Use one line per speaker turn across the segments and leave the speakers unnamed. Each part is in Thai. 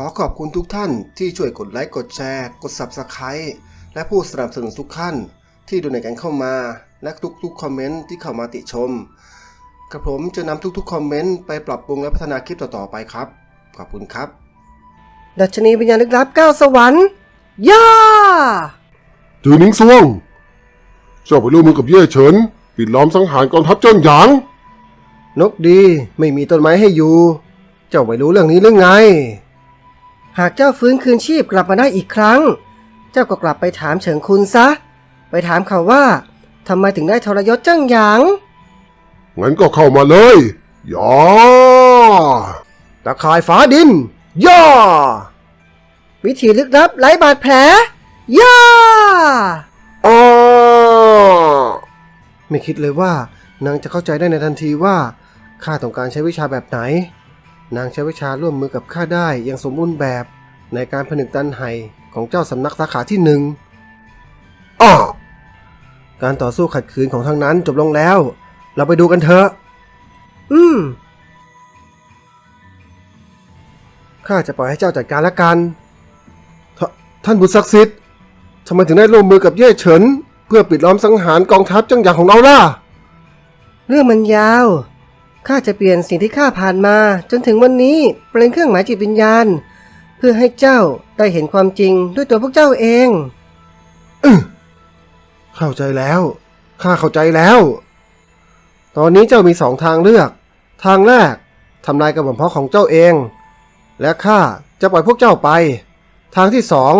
ขอขอบคุณทุกท่านที่ช่วยกดไลค์กดแชร์ กด Subscribe และผู้สนับสนุนทุกท่าน ที่ดูในกันเข้ามา และทุกๆคอมเมนต์ที่เข้ามาติชมกระผมจะนำทุกๆคอมเมนต์ไปปรับปรุงและพัฒนาคลิปต่อๆไปครับ ขอบคุณครับ
ดัชนีวิญญาณลึกลับก้าวสวรรค์ย่า
จือหนิงซวงเจ้าไปร่วมมือกับเย่เฉินปิดล้อมสังหารกองทัพเจิ้งหยาง
นกดีไม่มีต้นไม้ให้อยู่ เจ้าไม่รู้เรื่องนี้หรือไง
หากเจ้าฟื้นคืนชีพกลับมาได้อีกครั้ง เจ้าก็กลับไปถามเฉิงคุณซะ ไปถามเขาว่าทำไมถึงได้ทรยศเจ้างหยาง
งั้นก็เข้ามาเลยย่า
ตะข่ายฟ้าดิน ย่อ
วิธีลึกลับไร้บาดแผล ย่า
อ้า
ไม่คิดเลยว่านางจะเข้าใจได้ในทันทีว่าข้าต้องการใช้วิชาแบบไหน นางใช้วิชาร่วมมือกับข้าได้อย่างสมบูรณ์แบบในการผนึกตันไห่ของเจ้าสำนักสาขาที่หนึ่ง
อ้า
การต่อสู้ขัดขืนของทั้งนั้นจบลงแล้ว เราไปดูกันเถอะ
อืม
ข้าจะปล่อยให้เจ้าจัดการละกันทท่านบุตรศักดิ์สิทธิ์ทำไมถึงได้ร่วมมือกับเย่เฉิน เพื่อปิดล้อมสังหารกองทัพจังหยางของเราล่ะ
เรื่องมันยาว ข้าจะเปลี่ยนสิ่งที่ข้าผ่านมา จนถึงวันนี้เป็นเครื่องหมายจิตวิญญาณ เพื่อให้เจ้าได้เห็นความจริงด้วยตัวพวกเจ้าเอง
เข้าใจแล้ว ข้าเข้าใจแล้ว ตอนนี้เจ้ามีสองทางเลือก ทางแรกทำลายกระบอกเพาะของเจ้าเอง และข้าจะปล่อยพวกเจ้าไป ทางที่สอง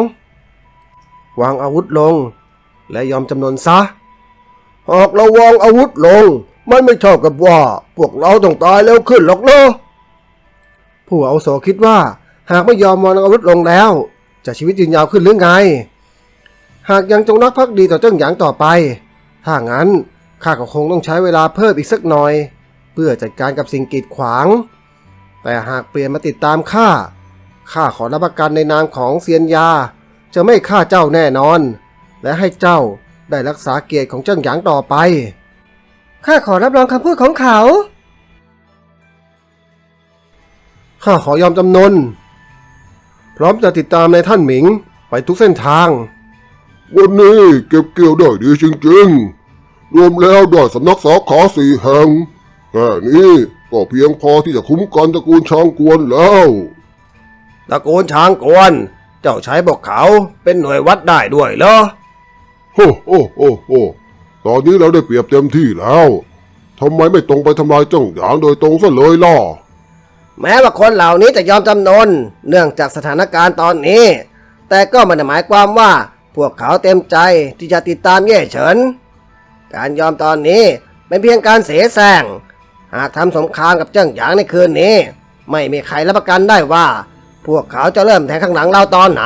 วางอาวุธลง และยอมจำนนซะ หากเราวางอาวุธลง มันไม่เท่ากับว่า พวกเราต้องตายแล้วขึ้นหรอกเนาะผู้อาวุโสคิดว่า หากไม่ยอมวางอาวุธลงแล้ว จะชีวิตยืนยาวขึ้นหรือไง หากยังจงรักภักดีต่อเจ้าหยางต่อไป ถ้างั้นข้าก็คงต้องใช้เวลาเพิ่มอีกสักหน่อย เพื่อจัดการกับสิ่งกีดขวาง แต่หากเปลี่ยนมาติดตามข้าข้าขอรับประกันในนามของเซียนยา จะไม่ฆ่าเจ้าแน่นอน และให้เจ้าได้รักษาเกียรติของเจ้าหยางต่อไป
ข้าขอรับรองคำพูดของเขา
ข้าขอยอมจำนน พร้อมจะติดตามในท่านหมิงไปทุกเส้นทาง
วันนี้เก็บเกี่ยวได้ดีจริงๆ รวมแล้วได้สำนักสาขาสี่แห่งแค่นี้ก็เพียงพอที่จะคุ้มกันตระกูลช้างกวนแล้ว
ตระกูลช้างกวน เจ้าใช้บอกเขาเป็นหน่วยวัดได้ด้วยเหรอ
โฮ้โอ้โอ้โอ้ ตอนนี้เราได้เปรียบเต็มที่แล้วทำไมไม่ตรงไปทำลายเจ้าหยางโดยตรงซะเลยล่ะ
แม้ว่าคนเหล่านี้จะยอมจำนน เนื่องจากสถานการณ์ตอนนี้ แต่ก็ไม่ได้หมายความว่า พวกเขาเต็มใจที่จะติดตามเย่เฉิน การยอมตอนนี้เป็นเพียงการเสแสร้งหากทำสงครามกับเจ้าหยางในคืนนี้ ไม่มีใครรับประกันได้ว่า พวกเขาจะเริ่มแทงข้างหลังเราตอนไหน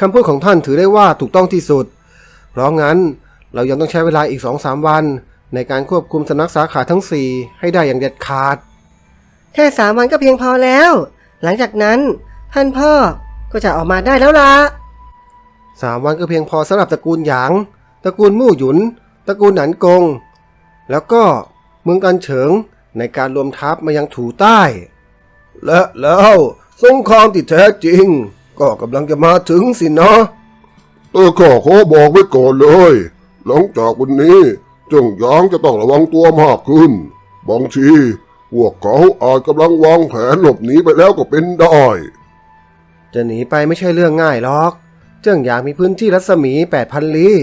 คำพูดของท่านถือได้ว่าถูกต้องที่สุด เพราะงั้น เรายังต้องใช้เวลาอีกสองสามวัน ในการควบคุมสำนักสาขาทั้ง 4 ให้ได้อย่างเด็ดขาด
แค่สามวันก็เพียงพอแล้ว หลังจากนั้นท่านพ่อก็จะออกมาได้แล้วล่ะ
สามวันก็เพียงพอสำหรับตระกูลหยาง ตระกูลมู่หยุน ตระกูลหนันกง แล้วก็เมืองกันเฉิงในการรวมทัพมายังถูใต้ และแล้วสงครามที่แท้จริง ก็กำลังจะมาถึงสินะ
เออข้าขอบอกไว้ก่อนเลย หลังจากวันนี้เจ้ายางจะต้องระวังตัวมากขึ้น บางทีพวกเขาอาจกำลังวางแผนหลบหนีไปแล้วก็เป็นได้
จะหนีไปไม่ใช่เรื่องง่ายหรอก เจิ้งหยางมีพื้นที่รัศมี 8,000 ลี้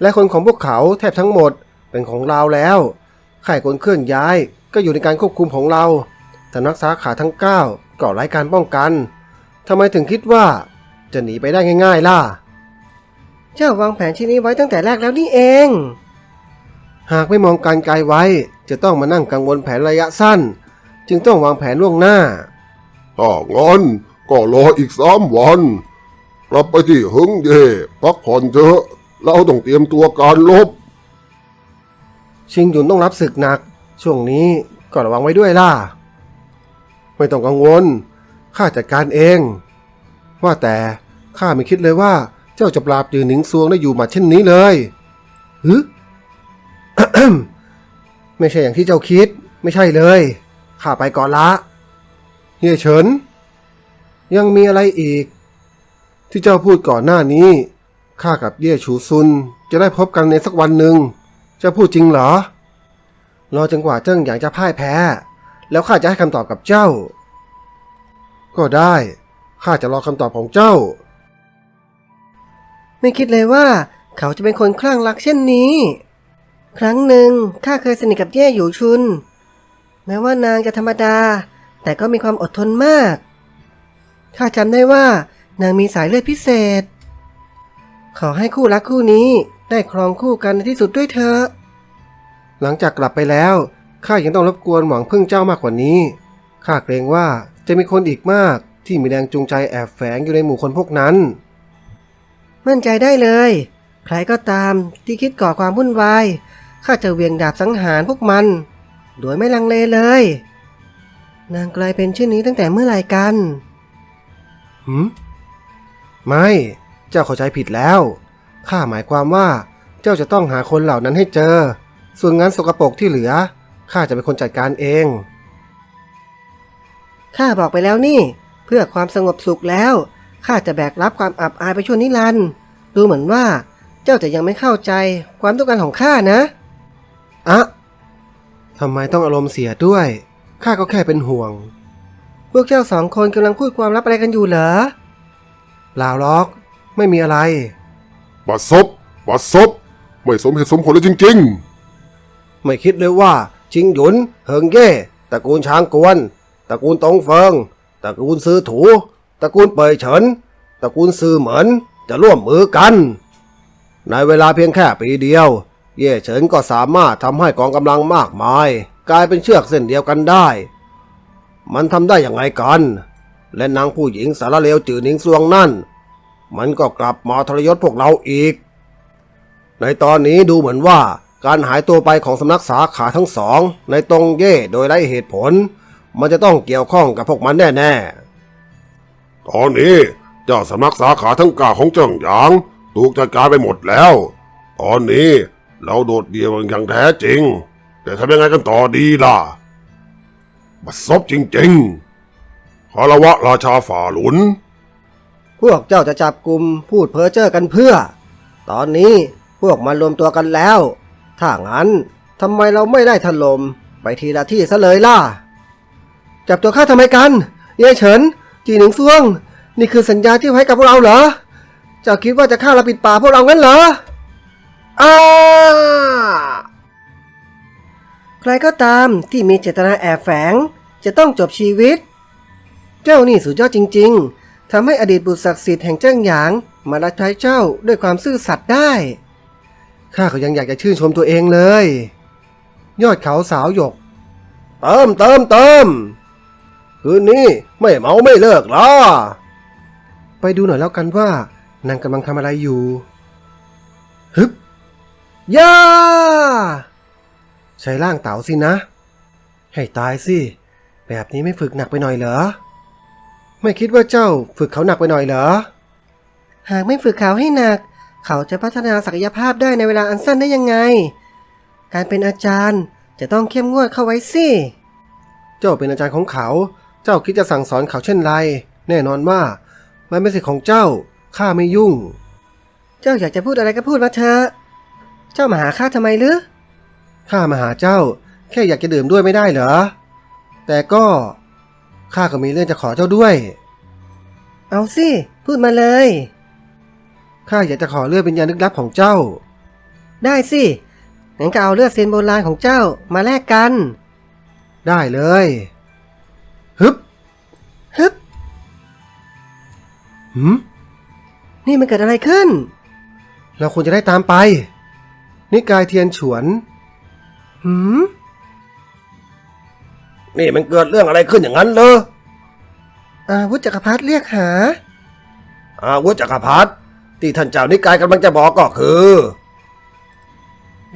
และคนของพวกเขาแทบทั้งหมดเป็นของเราแล้วข่ายคนเคลื่อนย้ายก็อยู่ในการควบคุมของเราสำนักสาขาทั้ง 9ก่อไร้การป้องกันทำไมถึงคิดว่า จะหนีไปได้ง่าย ๆ ล่ะ
เจ้าวางแผนชิ้นนี้ไว้ตั้งแต่แรกแล้วนี่เอง
หากไม่มองการไกลไว้ จะต้องมานั่งกังวลแผนระยะสั้น จึงต้องวางแผนล่วงหน้า
ถ้างั้นก็รออีกสามวัน กลับไปที่หึงเย่พักผ่อนเถอะเราต้องเตรียมตัวการลบ
ชิงหยุนต้องรับศึกหนัก ช่วงนี้ก็ระวังไว้ด้วยล่ะ ไม่ต้องกังวล ข้าจัดการเอง ว่าแต่ข้าไม่คิดเลยว่า เจ้าจะปราบจือหนิงซวงได้อยู่หมัดเช่นนี้เลยฮึไม่ใช่อย่างที่เจ้าคิด ไม่ใช่เลยข้าไปก่อนละเฮียเฉิน ยังมีอะไรอีก ที่เจ้าพูดก่อนหน้านี้ข้ากับเย่ฉูซุน จะได้พบกันในสักวันหนึ่งเจ้าพูดจริงเหรอรอจนกว่าเจิ้งหยางจะพ่ายแพ้ แล้วข้าจะให้คำตอบกับเจ้า ก็ได้ข้าจะรอคำตอบของเจ้า
ไม่คิดเลยว่า เขาจะเป็นคนคลั่งรักเช่นนี้ ครั้งหนึ่งข้าเคยสนิทกับเย่หยูชุน แม้ว่านางจะธรรมดา แต่ก็มีความอดทนมาก ข้าจำได้ว่านางมีสายเลือดพิเศษ ขอให้คู่รักคู่นี้ได้ครองคู่กันในที่สุดด้วยเถอะ
หลังจากกลับไปแล้วข้ายังต้องรบกวนหวังพึ่งเจ้ามากกว่านี้ข้าเกรงว่าจะมีคนอีกมากที่มีแรงจูงใจแอบแฝงอยู่ในหมู่คนพวกนั้น
มั่นใจได้เลย ใครก็ตามที่คิดก่อความวุ่นวายข้าจะเหวียงดาบสังหารพวกมัน โดยไม่ลังเลเลย นางกลายเป็นเช่นนี้ตั้งแต่เมื่อไหร่กัน
หืมไม่ เจ้าเข้าใจผิดแล้วข้าหมายความว่าเจ้าจะต้องหาคนเหล่านั้นให้เจอ ส่วนงานสกปรกที่เหลือข้าจะเป็นคนจัดการเอง
ข้าบอกไปแล้วนี่ เพื่อความสงบสุขแล้ว ข้าจะแบกรับความอับอายไปชั่วนิรันดร์ดูเหมือนว่าเจ้าจะยังไม่เข้าใจความต้องการของข้านะ
อะทำไมต้องอารมณ์เสียด้วยข้าก็แค่เป็นห่วง
พวกเจ้าสองคนกำลังพูดความลับอะไรกันอยู่เหรอ
ลาวล็อกไม่มีอะไร
บัดซบบัดซบไม่สมเหตุสมผลเลยจริง
ไม่คิดเลยว่า ชิงหยุน เฮิงเย่ตระกูลช้างกวน ตระกูลตงเฟิง ตระกูลซื้อถู ตระกูลเปยเฉินตระกูลซือเหมินจะร่วมมือกัน ในเวลาเพียงแค่ปีเดียว เย่เฉินก็สามารถทำให้กองกำลังมากมาย กลายเป็นเชือกเส้นเดียวกันได้ มันทำได้อย่างไงกัน และนางผู้หญิงสารเลวจือหนิงซวงนั่น มันก็กลับมาทรยศพวกเราอีก ในตอนนี้ดูเหมือนว่าการหายตัวไปของสำนักสาขาทั้งสอง ในตรงเย่โดยไร้เหตุผล มันจะต้องเกี่ยวข้องกับพวกมันแน่
ๆ ตอนนี้เจ้าสำนักสาขาทั้งกาของเจิ้งหยาง ถูกจัดการไปหมดแล้ว ตอนนี้เราโดดเดี่ยวอย่างแท้จริง แต่ทำยังไงกันต่อดีล่ะบัดซบจริงๆคารวะราชาฝ่าหลุน
พวกเจ้าจะจับกลุ่มพูดเพ้อเจ้อกันเพื่อ ตอนนี้พวกมันรวมตัวกันแล้ว ถ้างั้นทำไมเราไม่ได้ถล่มไปทีละที่ซะเลยล่ะ จับตัวข้าทำไมกัน เย่เฉิน จีหนิงซ่วง นี่คือสัญญาที่ให้กับพวกเราเหรอ เจ้าคิดว่าจะฆ่าเราปิดป่าพวกเรางั้นเหรออ้าใครก็ตามที่มีเจตนาแอบแฝง จะต้องจบชีวิต เจ้านี่สุดยอดจริง ๆทำให้อดีตบุตรศักดิ์สิทธิ์แห่งเจิ้งหยาง มารับใช้เจ้าด้วยความซื่อสัตย์ได้
ข้าก็ยังอยากจะชื่นชมตัวเองเลย ยอดเขาสาวหยก
เติมเติมเติม
คืนนี้ไม่เมาไม่เลิกล่ะไปดูหน่อยแล้วกันว่านางกำลังทำอะไรอยู่ ฮึบ
ย่า
ใช้ร่างเต๋าสินะ ให้ตายสิ แบบนี้ไม่ฝึกหนักไปหน่อยเหรอ ไม่คิดว่าเจ้าฝึกเขาหนักไปหน่อยเหรอ
หากไม่ฝึกเขาให้หนัก เขาจะพัฒนาศักยภาพได้ในเวลาอันสั้นได้ยังไง การเป็นอาจารย์จะต้องเข้มงวดเข้าไว้สิ
เจ้าเป็นอาจารย์ของเขา เจ้าคิดจะสั่งสอนเขาเช่นไร แน่นอนว่า มันเป็นสิทธิ์ของเจ้า ข้าไม่ยุ่ง
เจ้าอยากจะพูดอะไรก็พูดมาเถอะ เจ้ามาหาข้าทำไมหรือ
ข้ามาหาเจ้า แค่อยากจะดื่มด้วยไม่ได้เหรอ แต่ก็ ข้าก็มีเรื่องจะขอเจ้าด้วย
เอาสิ พูดมาเลย
ข้าอยากจะขอเลือดเป็นยาลึกลับของเจ้า
ได้สิงั้นก็เอาเลือดเซนโบราณของเจ้ามาแลกกัน
ได้เลย ฮึบ
ฮึบ
หืม
นี่มันเกิดอะไรขึ้น
เราควรจะได้ตามไป นิกายเทียนฉวน
หืม
นี่มันเกิดเรื่องอะไรขึ้นอย่างนั้นเลย
อาวุธจักรพรรดิเรียกหา
อาวุธจักรพรรดิที่ท่านเจ้านิกายกำลังจะบอกก็คือ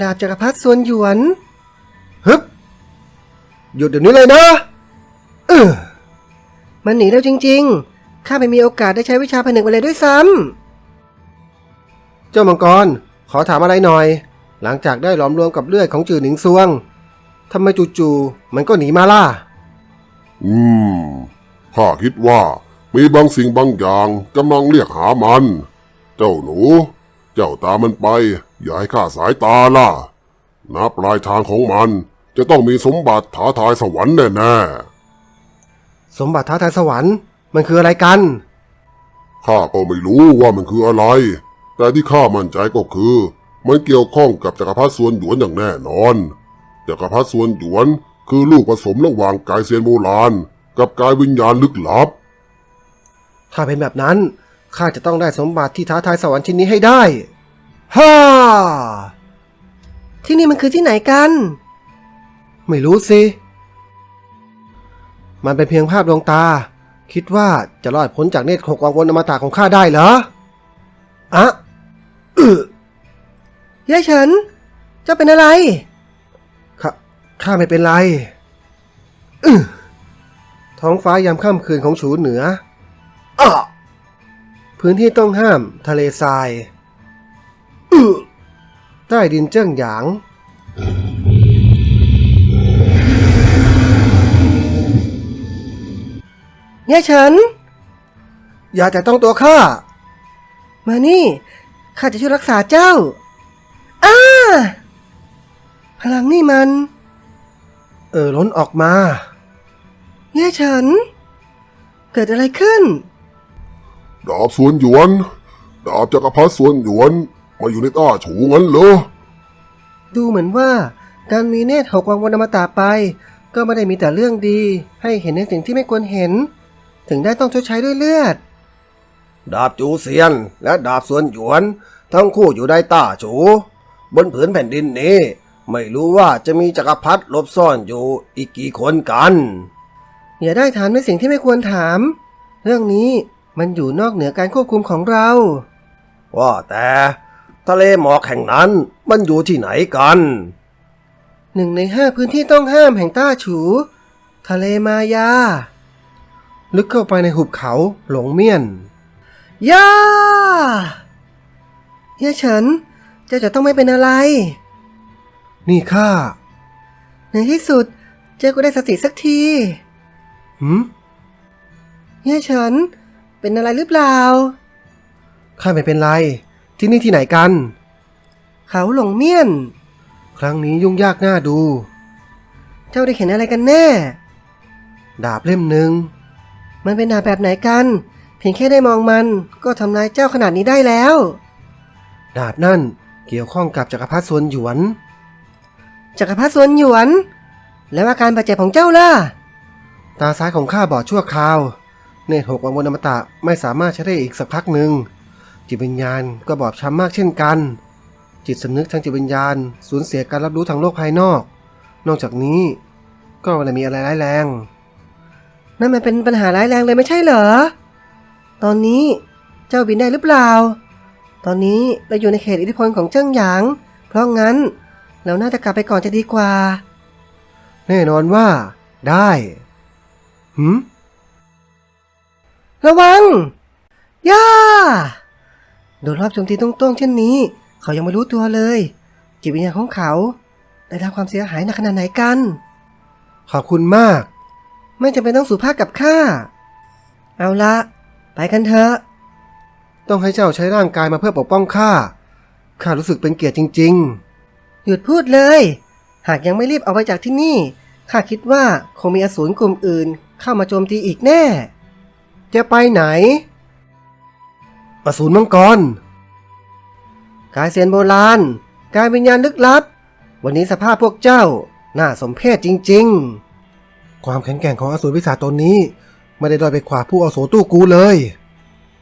ดาบจักรพรรดิส่วนหยวน
ฮึบหยุดเดี๋ยวนี้เลยนะ เออ
มันหนีแล้วจริง ๆ ข้าไม่มีโอกาสได้ใช้วิชาผนึกมาเลยด้วยซ้
เจ้ามังกร ขอถามอะไรหน่อย หลังจากได้หลอมรวมกับเลือดของจือหนิงซวงทำไมจู่ๆมันก็หนีมาล่ะ
อืม ข้าคิดว่ามีบางสิ่งบางอย่างกำลังเรียกหามัน เจ้าหนู เจ้าตามมันไป อย่าให้ข้าสายตาล่ะณปลายทางของมันจะต้องมีสมบัติท้าทายสวรรค์แน่ๆ
สมบัติท้าทายสวรรค์มันคืออะไรกัน
ข้าก็ไม่รู้ว่ามันคืออะไร แต่ที่ข้ามั่นใจก็คือ มันเกี่ยวข้องกับจักรพรรดิส่วนหยวนอย่างแน่นอน จักรพรรดิส่วนหยวนคือลูกผสมระหว่างกายเซียนโบราณ กับกายวิญญาณลึกลับ
ถ้าเป็นแบบนั้นข้าจะต้องได้สมบัติที่ท้าทายสวรรค์ชิ้นนี้ให้ได้ ฮ่า
ที่นี่มันคือที่ไหนกัน
ไม่รู้สิ มันเป็นเพียงภาพดวงตา คิดว่าจะรอดพ้นจากเนตรหกวังวนอมตะของข้าได้เหรอ อะ
ยายเฉิน เจ้าเป็นอะไร
ข้า ข้าไม่เป็นไร ท้องฟ้ายามค่ำคืนของฉูเหนืออพื้นที่ต้องห้ามทะเลทรายใต้ดินเจิ้งหยาง
ยายเฉิน
อย่าแต่ต้องตัวข้า
มานี่ ข้าจะช่วยรักษาเจ้า อ้า พลังนี่มัน
เออล้นออกมา
ยายเฉินเกิดอะไรขึ้น
ดาบส่วนหยวน ดาบจักรพรรดิส่วนหยวนมาอยู่ในต้าฉูงั้นเหรอ
ดูเหมือนว่าการมีเนตรหกวังวนอมตะไป ก็ไม่ได้มีแต่เรื่องดี ให้เห็นในสิ่งที่ไม่ควรเห็น ถึงได้ต้องชดใช้ด้วยเลือด
ดาบจูเซียน และดาบส่วนหยวน ทั้งคู่อยู่ในต้าจู บนผืนแผ่นดินนี้ ไม่รู้ว่าจะมีจักรพรรดิหลบซ่อนอยู่อีกกี่คนกัน
อย่าได้ถามในสิ่งที่ไม่ควรถาม เรื่องนี้มันอยู่นอกเหนือการควบคุมของเรา
ว่าแต่ทะเลหมอกแห่งนั้นมันอยู่ที่ไหนกัน
หนึ่งในห้าพื้นที่ต้องห้ามแห่งต้าฉู ทะเลมายา
ลึกเข้าไปในหุบเขาหลงเมียน
ย่าย่าเฉิน เจ้าจะต้องไม่เป็นอะไร
นี่ข้า
ในที่สุด เจ้าก็ได้สติสักที
หืม
ย่าเฉิน เป็นอะไรหรือเปล่า
ข้าไม่เป็นไร ที่นี่ที่ไหนกัน
เขาหลงเมียน
ครั้งนี้ยุ่งยากน่าดู
เจ้าได้เห็นอะไรกันแน่
ดาบเล่มหนึ่ง
มันเป็นดาบแบบไหนกัน เพียงแค่ได้มองมันก็ทำลายเจ้าขนาดนี้ได้แล้ว
ดาบนั่นเกี่ยวข้องกับจักรพรรดิส่วนหยวน
จักรพรรดิสวนหยวน แล้วอาการบาดเจ็บของเจ้าล่ะ
ตาซ้ายของข้าบอดชั่วคราว เนตรหกวังวนอมตะไม่สามารถใช้ได้อีกสักพักหนึ่ง จิตวิญญาณก็บอบช้ำมากเช่นกัน จิตสำนึกทางจิตวิญญาณสูญเสียการรับรู้ทางโลกภายนอก นอกจากนี้ก็ไม่ได้มีอะไรร้ายแรง
นั่นมันเป็นปัญหาร้ายแรงเลยไม่ใช่เหรอ ตอนนี้เจ้าบินได้หรือเปล่า ตอนนี้เราอยู่ในเขตอิทธิพลของเจิ้งหยาง เพราะงั้นเราน่าจะกลับไปก่อนจะดีกว่า
แน่นอนว่า ได้หืม
ระวัง ย่า โดนรอบโจมตีตรงๆเช่นนี้ เขายังไม่รู้ตัวเลย จิตวิญญาณของเขา ได้รับความเสียหายหนักขนาดไหนกัน
ขอบคุณมาก
ไม่จำเป็นต้องสุภาพกับข้า เอาละ ไปกันเถอะ
ต้องให้เจ้าใช้ร่างกายมาเพื่อปกป้องข้า ข้ารู้สึกเป็นเกียรติจริง
หยุดพูดเลย หากยังไม่รีบออกไปจากที่นี่ ข้าคิดว่าคงมีอสูรกลุ่มอื่น เข้ามาโจมตีอีกแน่
ๆจะไปไหน อสูรมังกร
กายเซียนโบราณ กายวิญญาณลึกลับ วันนี้สภาพพวกเจ้าน่าสมเพชจริง
ความแข็งแกร่งของอสูรวิสาตนนี้ ไม่ได้ด้อยไปขวาผู้อาโสตู้กูเลย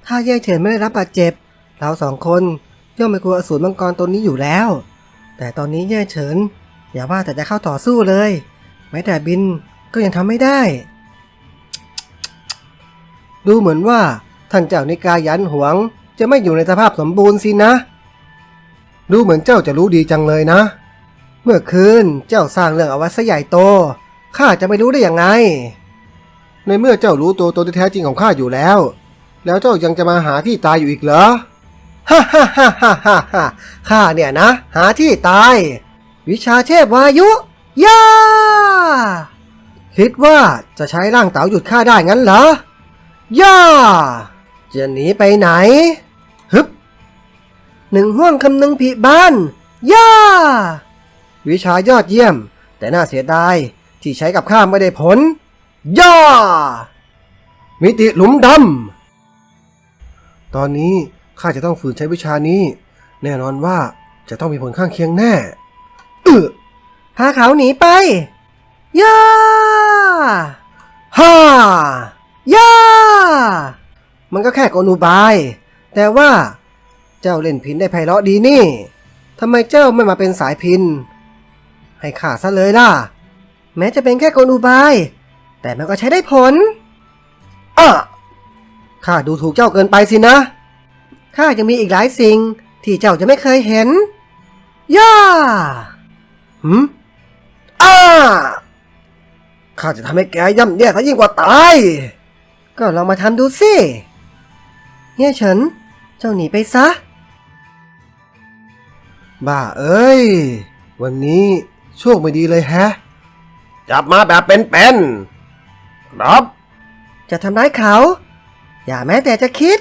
ถ้าแย่เฉินไม่ได้รับบาดเจ็บ เราสองคนย่อมไม่กลัวอสูรมังกรตัวนี้อยู่แล้ว แต่ตอนนี้แย่เฉิน อย่าว่าแต่จะเข้าต่อสู้เลย แม้แต่บินก็ยังทำไม่ได้
ดูเหมือนว่าท่านเจ้านิกายยันหวง จะไม่อยู่ในสภาพสมบูรณ์สินะ ดูเหมือนเจ้าจะรู้ดีจังเลยนะ เมื่อคืนเจ้าสร้างเรื่องเอาไว้ซะใหญ่โต ข้าจะไม่รู้ได้อยังไง ในเมื่อเจ้ารู้ตัวตนที่แท้จริงของข้าอยู่แล้ว แล้วเจ้ายังจะมาหาที่ตายอยู่อีกเหรอ ฮ่าฮ่าฮ่าฮ่าฮ่าฮ่าข้าเนี่ยนะ หาที่ตาย
วิชาเทพวายุย่า
คิดว่าจะใช้ร่างเต๋าหยุดข้าได้งั้นเหรอ
ย่าจะหนีไปไหน ฮึบหนึ่งห่วงคำนึงผีบ้าน ย่า วิชายอดเยี่ยม แต่น่าเสียดาย ที่ใช้กับข้าไม่ได้ผล ย่า มิติหลุมดำ
ตอนนี้ข้าจะต้องฝืนใช้วิชานี้ แน่นอนว่าจะต้องมีผลข้างเคียงแน่
พาเขาหนีไป ย่า ฮ่า ย่า มันก็แค่กลอุบาย แต่ว่าเจ้าเล่นพินได้ไพเราะดีนี่ทำไมเจ้าไม่มาเป็นสายพิน ให้ข้าซะเลยล่ะ แม้จะเป็นแค่กลอุบาย แต่มันก็ใช้ได้ผลอะข้าดูถูกเจ้าเกินไปสินะ ข้ายังมีอีกหลายสิ่งที่เจ้าจะไม่เคยเห็น ย่าหืมอ้าข้าจะทำให้แกย่ำแย่ซะยิ่งกว่าตาย ก็ลองมาทำดูสิเฮียเฉิน เจ้าหนีไปซะ
บ้าเอ้ย วันนี้โชคไม่ดีเลยแฮะ
จับมาแบบเป็นๆครับ จะทำร้ายเขา อย่าแม้แต่จะคิด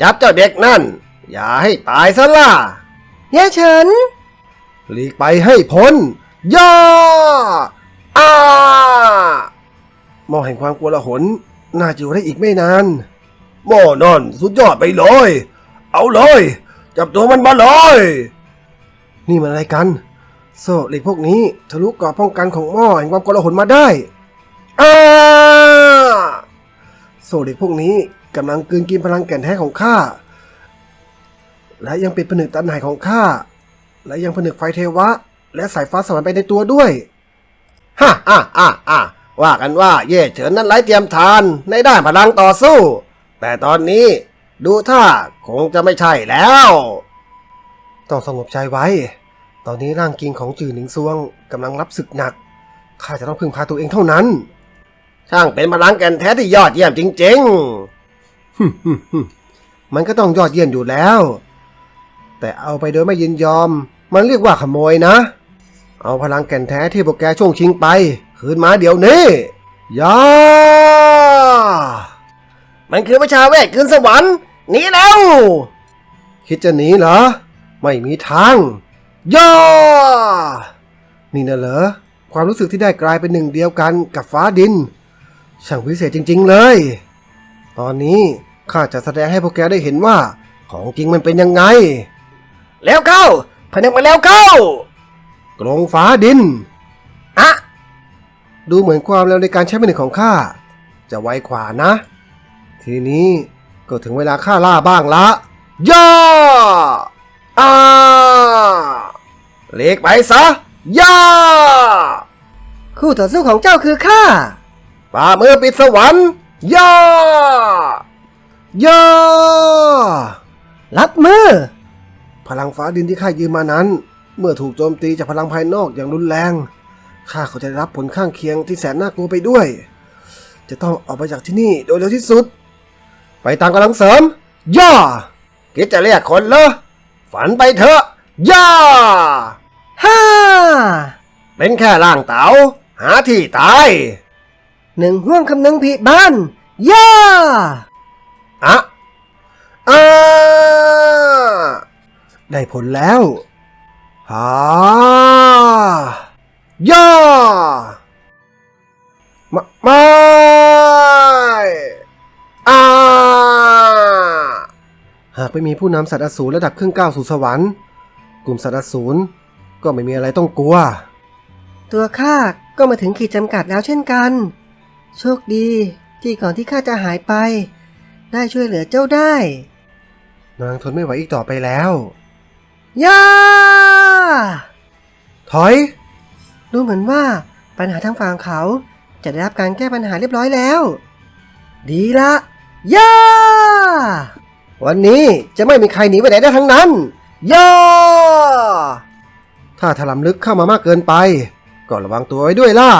จับเจ้าเด็กนั่น อย่าให้ตายซะล่ะเย่เฉิน
หลีกไปให้พ้น ย่า
อ้า
หมอแห่งความกลัวละหน น่าจะอยู่ได้อีกไม่นาน
หม้อนอนสุดยอดไปเลย เอาเลย จับตัวมันมาเลย
นี่มันอะไรกัน โซ่เหล็กพวกนี้ทะลุกราะป้องกันของหม้อแห่งความกลาหนมาได้
อา
โซ่เหล็กพวกนี้กำลังกลืนกินพลังแก่นแท้ของข้า และยังปิดผนึกตันหายของข้า และยังผนึกไฟเทวะ และสายฟ้าสวรรค์ไปในตัวด้วย
ฮ่าฮ่าฮ่าฮ่าว่ากันว่าเย่เฉินนั้นไร้เทียมทานในด้านพลังต่อสู้ แต่ตอนนี้ดูท่าคงจะไม่ใช่แล้ว
ต้องสงบใจไว้ ตอนนี้ร่างกิงของจือหนิงซวงกำลังรับศึกหนัก ข้าจะต้องพึ่งพาตัวเองเท่านั้น
ช่างเป็นพลังแก่นแท้ที่ยอดเยี่ยมจริง
มันก็ต้องยอดเยี่ยมอยู่แล้ว แต่เอาไปโดยไม่ยินยอม มันเรียกว่าขโมยนะ เอาพลังแก่นแท้ที่พวกแกช่วงชิงไป คืนมาเดี๋ยวนี้ยา
มันคือประชาเวทคืนสวรรค์หนีแล้ว
คิดจะหนีเหรอ ไม่มีทาง ย่านี่นะเหรอความรู้สึกที่ได้กลายเป็นหนึ่งเดียวกันกับฟ้าดิน ช่างวิเศษจริง ๆ เลย ตอนนี้ข้าจะแสดงให้พวกแกได้เห็นว่า ของจริงมันเป็นยังไง
แล้วเข้าพนึกมาแล้วเข้า
กรงฟ้าดิน
อะ
ดูเหมือนความเร็วในการใช้เป็นหนึ่งของข้าจะไวกว่านะ ทีนี้ก็ถึงเวลาข้าล่าบ้างละย่า
อ่า เลีกไปซะย่าคู่ต่อสู้ของเจ้าคือข้าฝ่ามือปิดสวรรค์ย่า
ย่า
รับมือ
พลังฟ้าดินที่ข้ายืมมานั้น เมื่อถูกโจมตีจากพลังภายนอกอย่างรุนแรงข้าก็จะได้รับผลข้างเคียงที่แสนน่ากลัวไปด้วย จะต้องออกไปจากที่นี่โดยเร็วที่สุด ไปตามกำลังเสริม ย่า
คิดจะเรียกคนเหรอฝันไปเถอะ ย่า ฮ่า เป็นแค่ร่างเต๋าหาที่ตาย หนึ่งห่วงคำนึงผิดบ้าน ย่า อะอ่า
ได้ผลแล้วหาย่ามาไม่
อ่า
หากไม่มีผู้นำสัตว์อสูรระดับครึ่งก้าวสู่สวรรค์ กลุ่มสัตว์อสูร ก็ไม่มีอะไรต้องกลัว
ตัวข้าก็มาถึงขีดจำกัดแล้วเช่นกัน โชคดีที่ก่อนที่ข้าจะหายไป ได้ช่วยเหลือเจ้าได้
นางทนไม่ไหวอีกต่อไปแล้ว
ย่า
ถอย
ดูเหมือนว่าปัญหาทางฝั่งเขาจะได้รับการแก้ปัญหาเรียบร้อยแล้ว ดีละย่าวันนี้จะไม่มีใครหนีไปไหนได้ทั้งนั้นย่า
ถ้าถลำลึกเข้ามามากเกินไป ก็ระวังตัวไว้ด้วยล่ะ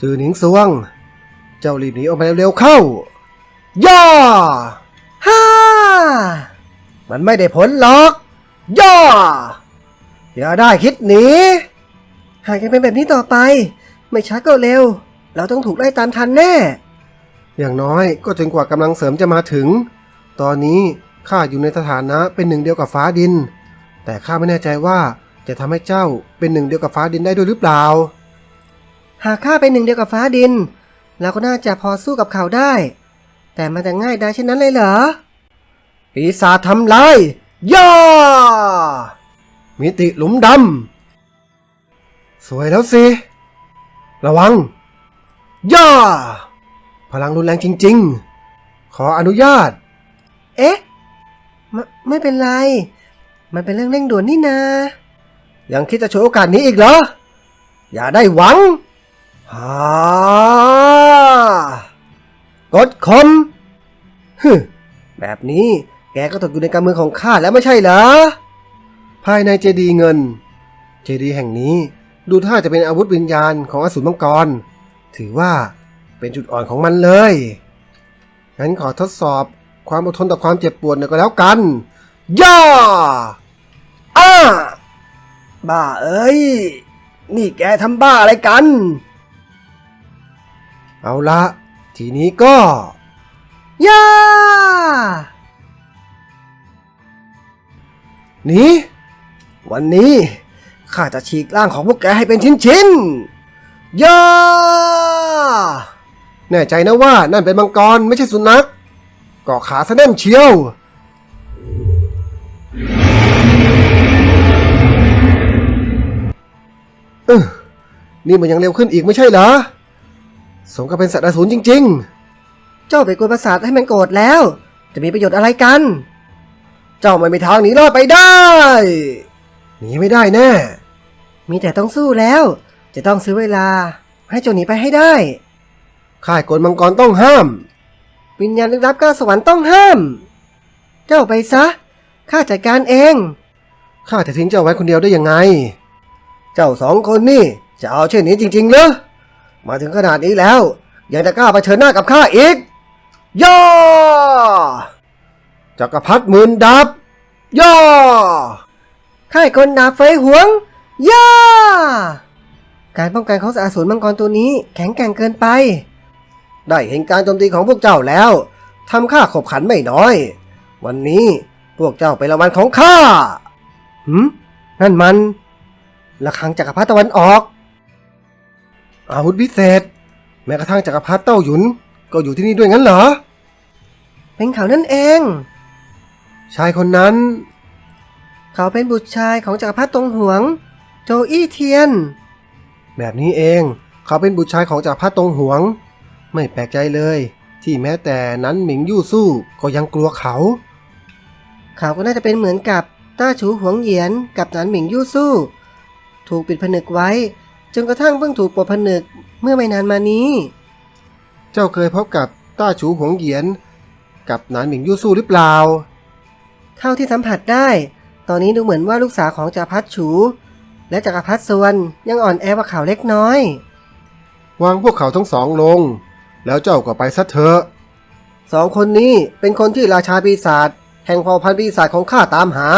จือหนิงซวง เจ้ารีบหนีออกมาเร็วๆเข้า ย่า
ฮ่า มันไม่ได้ผลหรอก ย่าอย่าได้คิดหนี หากยังเป็นแบบนี้ต่อไป ไม่ช้าก็เร็ว เราต้องถูกไล่ตามทันแน่
อย่างน้อยก็จนกว่ากำลังเสริมจะมาถึง ตอนนี้ข้าอยู่ในสถานะเป็นหนึ่งเดียวกับฟ้าดิน แต่ข้าไม่แน่ใจว่า จะทำให้เจ้าเป็นหนึ่งเดียวกับฟ้าดินได้ด้วยหรือเปล่า
หากข้าเป็นหนึ่งเดียวกับฟ้าดินเราก็น่าจะพอสู้กับเขาได้ แต่มันจะง่ายได้เช่นนั้นเลยเหรอ ปีศาจทำลายย่า
มิติหลุมดำ สวยแล้วสิ ระวัง ย่า พลังรุนแรงจริง ๆ ขออนุญาต
เอ๊ะ ไม่ไม่เป็นไร มันเป็นเรื่องเร่งด่วนนี่นา
ยังคิดจะฉวยโอกาสนี้อีกเหรอ อย่าได้หวังฮ่ากดคมฮึแบบนี้แกก็ตกอยู่ในกำมือของข้าแล้วไม่ใช่เหรอ ภายในเจดีเงิน เจดีแห่งนี้ดูท่าจะเป็นอาวุธวิญญาณของอสูรมังกร ถือว่าเป็นจุดอ่อนของมันเลย งั้นขอทดสอบความอดทนต่อความเจ็บปวดหน่อยก็แล้วกัน ย่า
อ้า บ้าเอ้ย นี่แกทำบ้าอะไรกัน
เอาละ ทีนี้ก็
ย่า
หนี
วันนี้ข้าจะฉีกร่างของพวกแกให้เป็นชิ้นๆย่า
แน่ใจนะว่านั่นเป็นมังกรไม่ใช่สุนัขกาะขาซะแน่นเชียว เออนี่มันยังเร็วขึ้นอีกไม่ใช่เหรอ สมกับเป็นสัตว์อสูรจริง ๆ
เจ้าไปกวนประสาทให้มันโกรธแล้ว จะมีประโยชน์อะไรกัน เจ้าไม่มีทางหนีรอดไปได้
หนีไม่ได้แน่
มีแต่ต้องสู้แล้ว จะต้องซื้อเวลา ให้เจ้าหนีไปให้ได้
ค่ายกลมังกรต้องห้าม
วิญญาณลึกลับก้าวสวรรค์ต้องห้าม เจ้าไปซะ ข้าจัดการเอง
ข้าจะทิ้งเจ้าไว้คนเดียวได้ยังไง
เจ้าสองคนนี่จะเอาเช่นนี้จริงๆเหรอมาถึงขนาดนี้แล้ว ยังจะกล้าเผชิญหน้ากับข้าอีกย่อ
จักรพรรดิหมื่นดับย่อ
ค่ายคนดาบเฟยหวงย่าการป้องกันของสาสูรมังกรตัวนี้แข็งแกร่งเกินไป
ได้เห็นการโจมตีของพวกเจ้าแล้วทำข้าขบขันไม่น้อย วันนี้พวกเจ้าเป็นรางวัลของข้า
หืมนั่นมัน ระฆังจักรพรรดิตะวันออก
อาวุธพิเศษ แม้กระทั่งจักรพรรดิเต้าหยุน ก็อยู่ที่นี่ด้วยงั้นเหรอ
เป็นเขานั่นเอง
ชายคนนั้น
เขาเป็นบุตรชายของจักรพรรดิตงหวง โจอี้เทียน
แบบนี้เองเขาเป็นบุตรชายของจักรพรรดิตงหวง ไม่แปลกใจเลย ที่แม้แต่นั้นหมิงยู่สู้ก็ยังกลัวเขา
เขาก็น่าจะเป็นเหมือนกับต้าฉูหวงเหยียนกับนานหมิงยู่สู้ ถูกปิดผนึกไว้ จนกระทั่งเพิ่งถูกปลดผนึกเมื่อไม่นานมานี้
เจ้าเคยพบกับต้าฉูหวงเหยียน กับหนานหมิงยู่สู้หรือเปล่า
เท่าที่สัมผัสได้ ตอนนี้ดูเหมือนว่าลูกสาวของจักรพรรดิฉู และจักรพรรดิส่วนยังอ่อนแอกว่าเขาเล็กน้อย
วางพวกเขาทั้งสองลง แล้วเจ้าก็ไปซะเถอะ
สองคนนี้เป็นคนที่ราชาปีศาจแห่งเผ่าพันธุ์ปีศาจของข้าตามหา